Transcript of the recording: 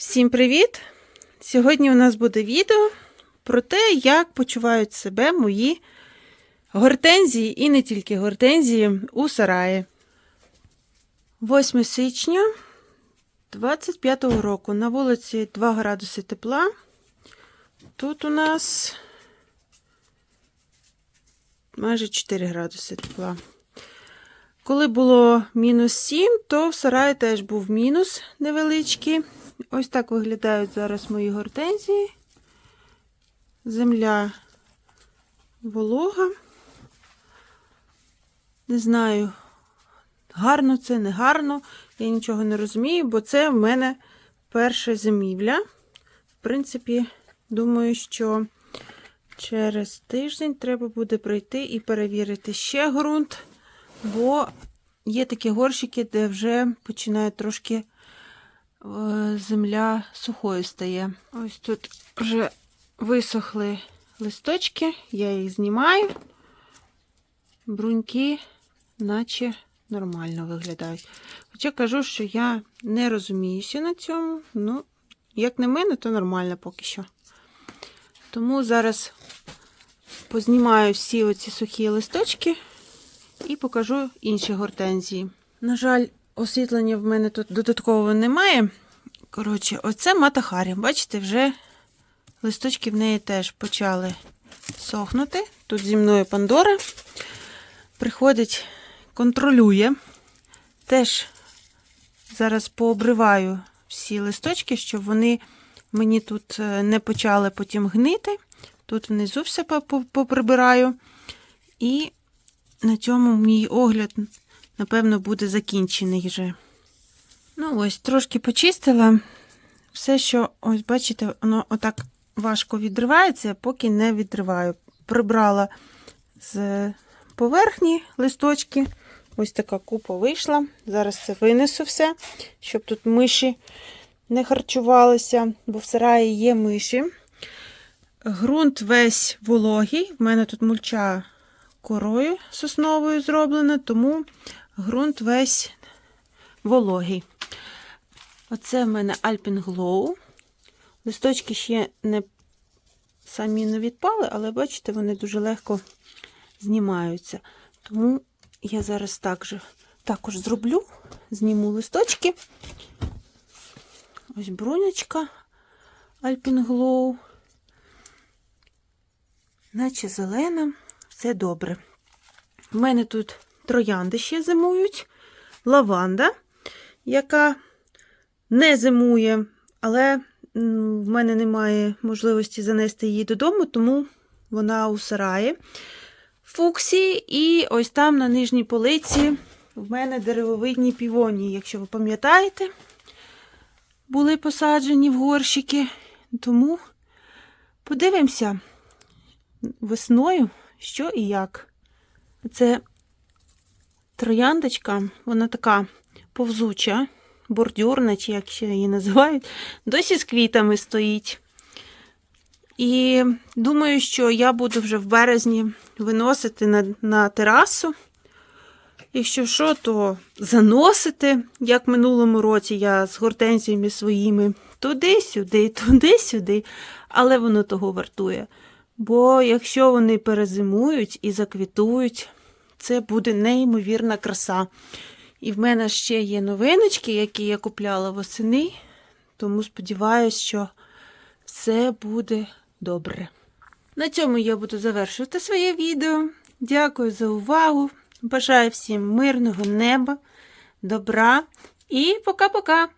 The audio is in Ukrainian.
Всім привіт! Сьогодні у нас буде відео про те, як почувають себе мої гортензії і не тільки гортензії у сараї. 8 січня 25 року. На вулиці 2 градуси тепла. Тут у нас майже 4 градуси тепла. Коли було мінус 7, то в сараї теж був мінус невеличкий. Ось так виглядають зараз мої гортензії. Земля волога. Не знаю, гарно це, не гарно. Я нічого не розумію, бо це в мене перша зимівля. В принципі, думаю, що через тиждень треба буде прийти і перевірити ще ґрунт, бо є такі горщики, де вже починає трошки земля сухою стає. Ось тут вже висохли листочки, я їх знімаю. Бруньки, наче нормально виглядають. Хоча кажу, що я не розуміюся на цьому. Ну, як на мене, то нормально поки що. Тому зараз познімаю всі оці сухі листочки і покажу інші гортензії. На жаль, освітлення в мене тут додаткового немає. Коротше, оце матахарі. Бачите, вже листочки в неї теж почали сохнути. Тут зі мною Пандора приходить, контролює. Теж зараз пообриваю всі листочки, щоб вони мені тут е, не почали потім гнити. Тут внизу все поприбираю. І на цьому мій огляд, напевно, буде закінчений вже. Ну, ось, трошки почистила. Все, що, ось, бачите, воно отак важко відривається, поки не відриваю. Прибрала з поверхні листочки. Ось така купа вийшла. Зараз це винесу все, щоб тут миші не харчувалися, бо в сараї є миші. Грунт весь вологий. В мене тут мульча корою сосновою зроблена, тому ґрунт весь вологий. Оце в мене Alpine Glow. Листочки ще не самі не відпали, але бачите, вони дуже легко знімаються. Тому я зараз також, також зроблю, зніму листочки. Ось брунячка Alpine Glow. Наче зелена, все добре. У мене тут троянди ще зимують, лаванда, яка не зимує, але в мене немає можливості занести її додому, тому вона у сараї. Фуксі, і ось там на нижній полиці в мене деревовидні півонії, якщо ви пам'ятаєте, були посаджені в горщики. Тому подивимося весною, що і як. Це трояндочка, вона така повзуча, бордюрна, чи як ще її називають, досі з квітами стоїть. І думаю, що я буду вже в березні виносити на, на терасу. Якщо що, то заносити, як в минулому році я з гортензіями своїми туди-сюди, туди-сюди, але воно того вартує. Бо якщо вони перезимують і заквітують, це буде неймовірна краса. І в мене ще є новиночки, які я купляла восени, тому сподіваюся, що все буде добре. На цьому я буду завершувати своє відео. Дякую за увагу. Бажаю всім мирного неба, добра і пока-пока!